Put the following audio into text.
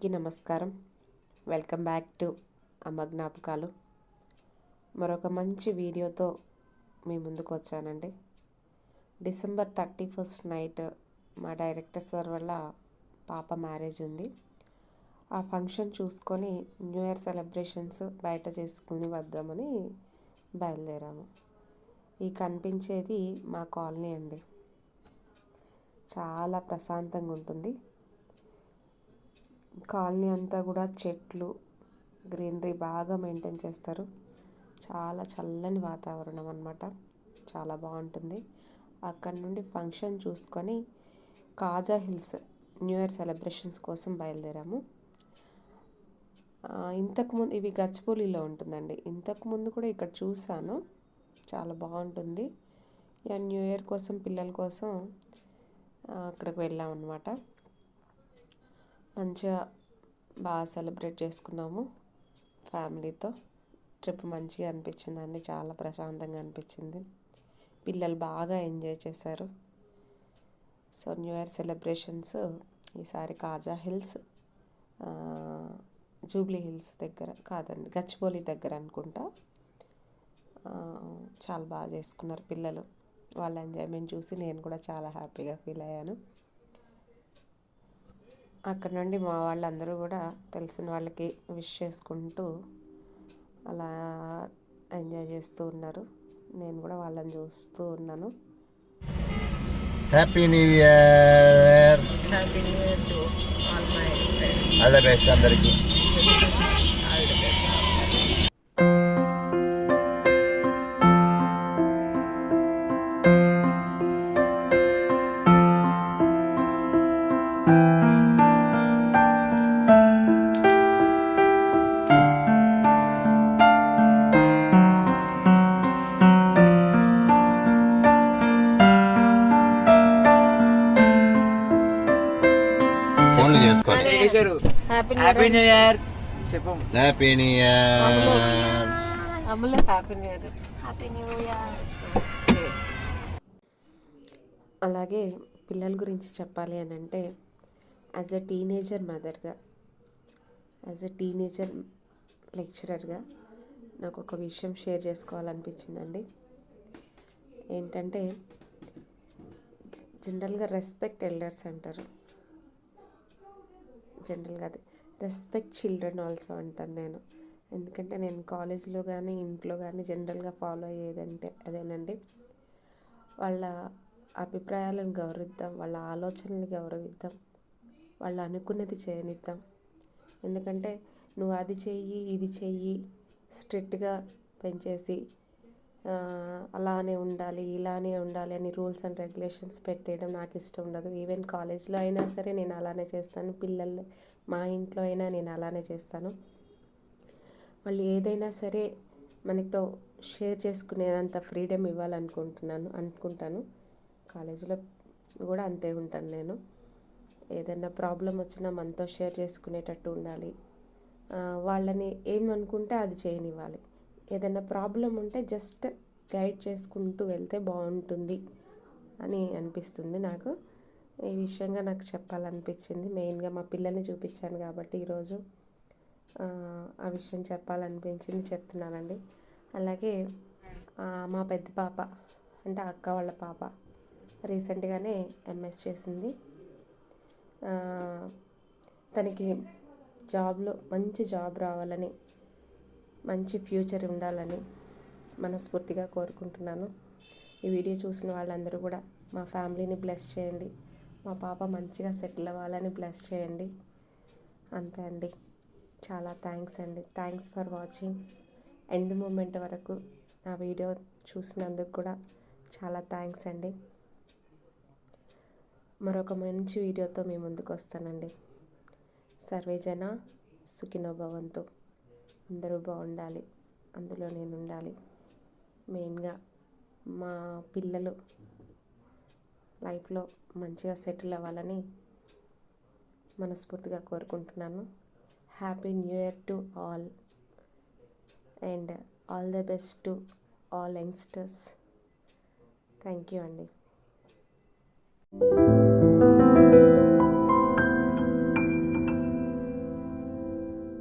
అందరికీ నమస్కారం. Welcome back to అమ్మ జ్ఞాపకాలు. మరొక మంచి వీడియోతో మీ ముందుకు వచ్చానండి. డిసెంబర్ థర్టీ ఫస్ట్ నైట్ మా డైరెక్టర్ సార్ వల్ల పాప మ్యారేజ్ ఉంది. ఆ ఫంక్షన్ చూసుకొని న్యూ ఇయర్ సెలబ్రేషన్స్ బయట చేసుకుని వద్దామని బయలుదేరాము. ఈ కనిపించేది మా కాలనీ అండి. చాలా ప్రశాంతంగా ఉంటుంది. కాలనీ అంతా కూడా చెట్లు గ్రీనరీ బాగా మెయింటైన్ చేస్తారు. చాలా చల్లని వాతావరణం అనమాట చాలా బాగుంటుంది. అక్కడ నుండి ఫంక్షన్ చూసుకొని Kaza hills new year celebrations కోసం బయలుదేరాము. ఇంతకుముందు ఇవి గచ్చిపూలిలో ఉంటుందండి. ఇంతకుముందు కూడా ఇక్కడ చూసాను చాలా బాగుంటుంది. ఇక న్యూ ఇయర్ కోసం పిల్లల కోసం అక్కడికి వెళ్ళాం అనమాట మంచిగా బాగా సెలబ్రేట్ చేసుకున్నాము ఫ్యామిలీతో. ట్రిప్ మంచిగా అనిపించిందండి చాలా ప్రశాంతంగా అనిపించింది. పిల్లలు బాగా ఎంజాయ్ చేశారు. సో న్యూ ఇయర్ సెలబ్రేషన్స్ ఈసారి కాజా హిల్స్ జూబ్లీ హిల్స్ దగ్గర కాదండి గచ్చిబౌలి దగ్గర అనుకుంటా. చాలా బాగా చేసుకున్నారు పిల్లలు. వాళ్ళ ఎంజాయ్మెంట్ చూసి నేను కూడా చాలా హ్యాపీగా ఫీల్ అయ్యాను. అక్కడ నుండి మా వాళ్ళందరూ కూడా తెలిసిన వాళ్ళకి విష్ చేసుకుంటూ అలా ఎంజాయ్ చేస్తూ ఉన్నారు. నేను కూడా వాళ్ళని చూస్తూ ఉన్నాను. Happy new year happy new year to all my friends all the best అందరికీ. ఫోన్లు చేసుకోండి హ్యాపీ హ్యాపీ న్యూ ఇయర్ చెప్పు. హ్యాపీ న్యూ ఇయర్ అమ్ముల హ్యాపీ న్యూ ఇయర్ అలాగే పిల్లల గురించి చెప్పాలి అని అంటే యాజ్ ఎ టీనేజర్ మదర్గా యాజ్ ఎ టీనేజర్ లెక్చరర్గా నాకు ఒక విషయం షేర్ చేసుకోవాలనిపించిందండి. ఏంటంటే జనరల్గా రెస్పెక్ట్ ఎల్డర్స్ అంటారు. జనరల్గా అది. రెస్పెక్ట్ చిల్డ్రన్ ఆల్సో అంటాను నేను. ఎందుకంటే నేను కాలేజ్లో కానీ ఇంట్లో కానీ జనరల్గా ఫాలో అయ్యేదంటే అదేనండి. వాళ్ళ అభిప్రాయాలను గౌరవిద్దాం వాళ్ళ ఆలోచనలు గౌరవిద్దాం వాళ్ళు అనుకున్నది చేయనిద్దాం. ఎందుకంటే నువ్వు అది చెయ్యి ఇది చెయ్యి స్ట్రిక్ట్గా పెంచేసి అలానే ఉండాలి ఇలానే ఉండాలి అని రూల్స్ అండ్ రెగ్యులేషన్స్ పెట్టేయడం నాకు ఇష్టం ఉండదు. ఈవెన్ కాలేజ్లో అయినా సరే నేను అలానే చేస్తాను. పిల్లల్ని మా ఇంట్లో అయినా నేను అలానే చేస్తాను. మళ్ళీ ఏదైనా సరే మనతో షేర్ చేసుకునేంత ఫ్రీడమ్ ఇవ్వాలనుకుంటున్నాను అనుకుంటాను. కాలేజీలో కూడా అంతే ఉంటాను నేను. ఏదైనా ప్రాబ్లం వచ్చినా మనతో షేర్ చేసుకునేటట్టు ఉండాలి. వాళ్ళని ఏమనుకుంటే అది చేయనివ్వాలి. ఏదైనా ప్రాబ్లం ఉంటే జస్ట్ గైడ్ చేసుకుంటూ వెళ్తే బాగుంటుంది అని అనిపిస్తుంది నాకు. ఈ విషయంగా నాకు చెప్పాలనిపించింది. మెయిన్గా మా పిల్లల్ని చూపించాను కాబట్టి ఈరోజు ఆ, విషయం చెప్పాలనిపించింది చెప్తున్నానండి. అలాగే మా పెద్ద పాప అంటే అక్క వాళ్ళ పాప రీసెంట్గానే ఎంఎస్ చేసింది. తనకి జాబ్లో మంచి జాబ్ రావాలని మంచి ఫ్యూచర్ ఉండాలని మనస్ఫూర్తిగా కోరుకుంటున్నాను. ఈ వీడియో చూసిన వాళ్ళందరూ కూడా మా ఫ్యామిలీని బ్లెస్ చేయండి. మా పాప మంచిగా సెటిల్ అవ్వాలని బ్లెస్ చేయండి. అంతే అండి. చాలా థ్యాంక్స్ అండి. Thanks for watching. End moment వరకు నా వీడియో చూసినందుకు కూడా చాలా థ్యాంక్స్ అండి. మరొక మంచి వీడియోతో మీ ముందుకు వస్తానండి. సర్వేజన సుఖినోభవంతో అందరూ బాగుండాలి. అందులో నేను ఉండాలి మెయిన్గా మా పిల్లలు లైఫ్లో మంచిగా సెటిల్ అవ్వాలని మనస్ఫూర్తిగా కోరుకుంటున్నాను. Happy new year to all. And all the best to all youngsters. Thank you అండి.